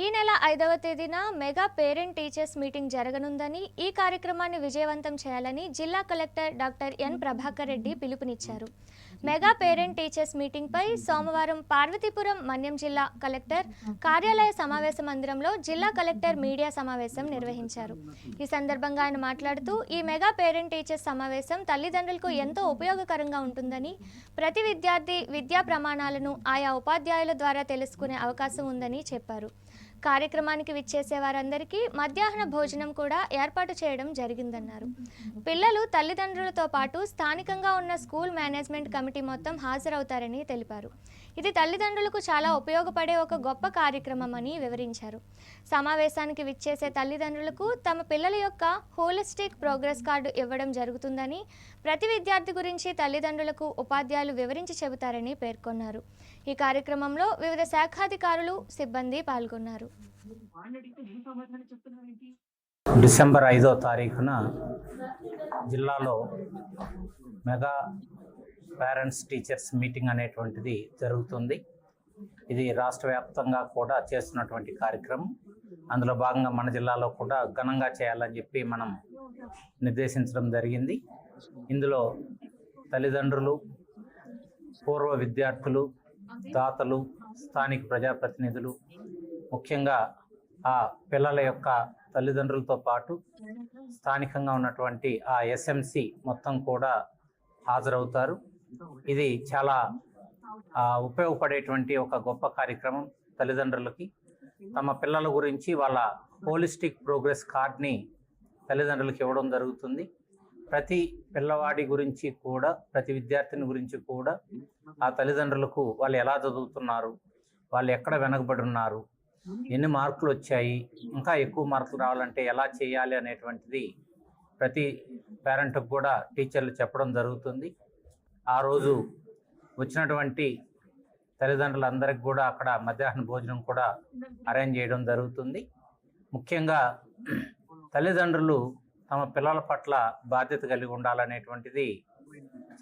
ఈ నెల ఐదవ తేదీన మెగా పేరెంట్ టీచర్స్ మీటింగ్ జరగనుందని ఈ కార్యక్రమాన్ని విజయవంతం చేయాలని జిల్లా collector doctor N Prabhakar Reddy పిలుపునిచ్చారు. మెగా పేరెంట్ టీచర్స్ మీటింగ్పై సోమవారం పార్వతీపురం మన్యం జిల్లా కలెక్టర్ కార్యాలయ సమావేశ మందిరంలో జిల్లా కలెక్టర్ మీడియా సమావేశం నిర్వహించారు. ఈ సందర్భంగా ఆయన మాట్లాడుతూ ఈ మెగా పేరెంట్ టీచర్స్ సమావేశం తల్లిదండ్రులకు ఎంతో ఉపయోగకరంగా ఉంటుందని ప్రతి విద్యార్థి విద్యా ప్రమాణాలను ఆయా ఉపాధ్యాయుల ద్వారా తెలుసుకునే అవకాశం ఉందని చెప్పారు. కార్యక్రమానికి విచ్చేసే వారందరికీ మధ్యాహ్న భోజనం కూడా ఏర్పాటు చేయడం జరిగిందన్నారు. పిల్లలు తల్లిదండ్రులతో పాటు స్థానికంగా ఉన్న స్కూల్ మేనేజ్మెంట్ కమిటీ మొత్తం హాజరవుతారని తెలిపారు. ఇది తల్లిదండ్రులకు చాలా ఉపయోగపడే ఒక గొప్ప కార్యక్రమం అని వివరించారు. సమావేశానికి విచ్చేసే తల్లిదండ్రులకు తమ పిల్లల యొక్క హోలిస్టిక్ ప్రోగ్రెస్ కార్డు ఇవ్వడం జరుగుతుందని ప్రతి విద్యార్థి గురించి తల్లిదండ్రులకు ఉపాధ్యాయులు వివరించి చెబుతారని పేర్కొన్నారు. ఈ కార్యక్రమంలో వివిధ శాఖాధికారులు సిబ్బంది పాల్గొన్నారు. డిసెంబర్ ఐదో తారీఖున జిల్లాలో మెగా పేరెంట్స్ టీచర్స్ మీటింగ్ అనేటువంటిది జరుగుతుంది. ఇది రాష్ట్ర వ్యాప్తంగా కూడా చేస్తున్నటువంటి కార్యక్రమం. అందులో భాగంగా మన జిల్లాలో కూడా ఘనంగా చేయాలని చెప్పి మనం నిర్దేశించడం జరిగింది. ఇందులో తల్లిదండ్రులు పూర్వ విద్యార్థులు దాతలు స్థానిక ప్రజాప్రతినిధులు ముఖ్యంగా ఆ పిల్లల యొక్క తల్లిదండ్రులతో పాటు స్థానికంగా ఉన్నటువంటి ఆ ఎస్ఎంసి మొత్తం కూడా హాజరవుతారు. ఇది చాలా ఉపయోగపడేటువంటి ఒక గొప్ప కార్యక్రమం తల్లిదండ్రులకి. తమ పిల్లల గురించి వాళ్ళ హోలిస్టిక్ ప్రోగ్రెస్ కార్డ్ని తల్లిదండ్రులకు ఇవ్వడం జరుగుతుంది. ప్రతి పిల్లవాడి గురించి కూడా ప్రతి విద్యార్థిని గురించి కూడా ఆ తల్లిదండ్రులకు వాళ్ళు ఎలా చదువుతున్నారు వాళ్ళు ఎక్కడ వెనకబడి ఉన్నారు ఎన్ని మార్కులు వచ్చాయి ఇంకా ఎక్కువ మార్కులు రావాలంటే ఎలా చేయాలి అనేటువంటిది ప్రతి పేరెంట్కి కూడా టీచర్లు చెప్పడం జరుగుతుంది. ఆ రోజు వచ్చినటువంటి తల్లిదండ్రులందరికీ కూడా అక్కడ మధ్యాహ్న భోజనం కూడా అరేంజ్ చేయడం జరుగుతుంది. ముఖ్యంగా తల్లిదండ్రులు తమ పిల్లల పట్ల బాధ్యత కలిగి ఉండాలనేటువంటిది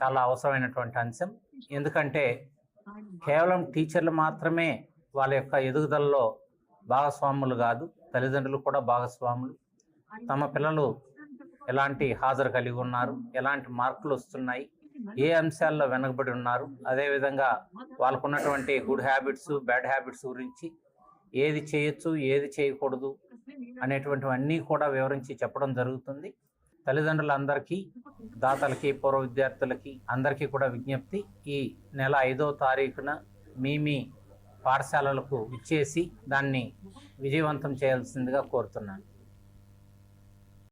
చాలా అవసరమైనటువంటి అంశం. ఎందుకంటే కేవలం టీచర్లు మాత్రమే వాళ్ళ యొక్క ఎదుగుదలలో భాగస్వాములు కాదు తల్లిదండ్రులు కూడా భాగస్వాములు. తమ పిల్లలు ఎలాంటి హాజరు కలిగి ఉన్నారు ఎలాంటి మార్కులు వస్తున్నాయి ఏ అంశాల్లో వెనకబడి ఉన్నారు? అదేవిధంగా వాళ్ళకు ఉన్నటువంటి గుడ్ హ్యాబిట్స్ బ్యాడ్ హ్యాబిట్స్ గురించి ఏది చేయొచ్చు ఏది చేయకూడదు అనేటువంటివన్నీ కూడా వివరించి చెప్పడం జరుగుతుంది. తల్లిదండ్రులందరికీ దాతలకి పూర్వ విద్యార్థులకి అందరికీ కూడా విజ్ఞప్తి. ఈ నెల ఐదో తారీఖున మీ మీ పాఠశాలలకు ఇచ్చేసి దాన్ని విజయవంతం చేయాల్సిందిగా కోరుతున్నాను.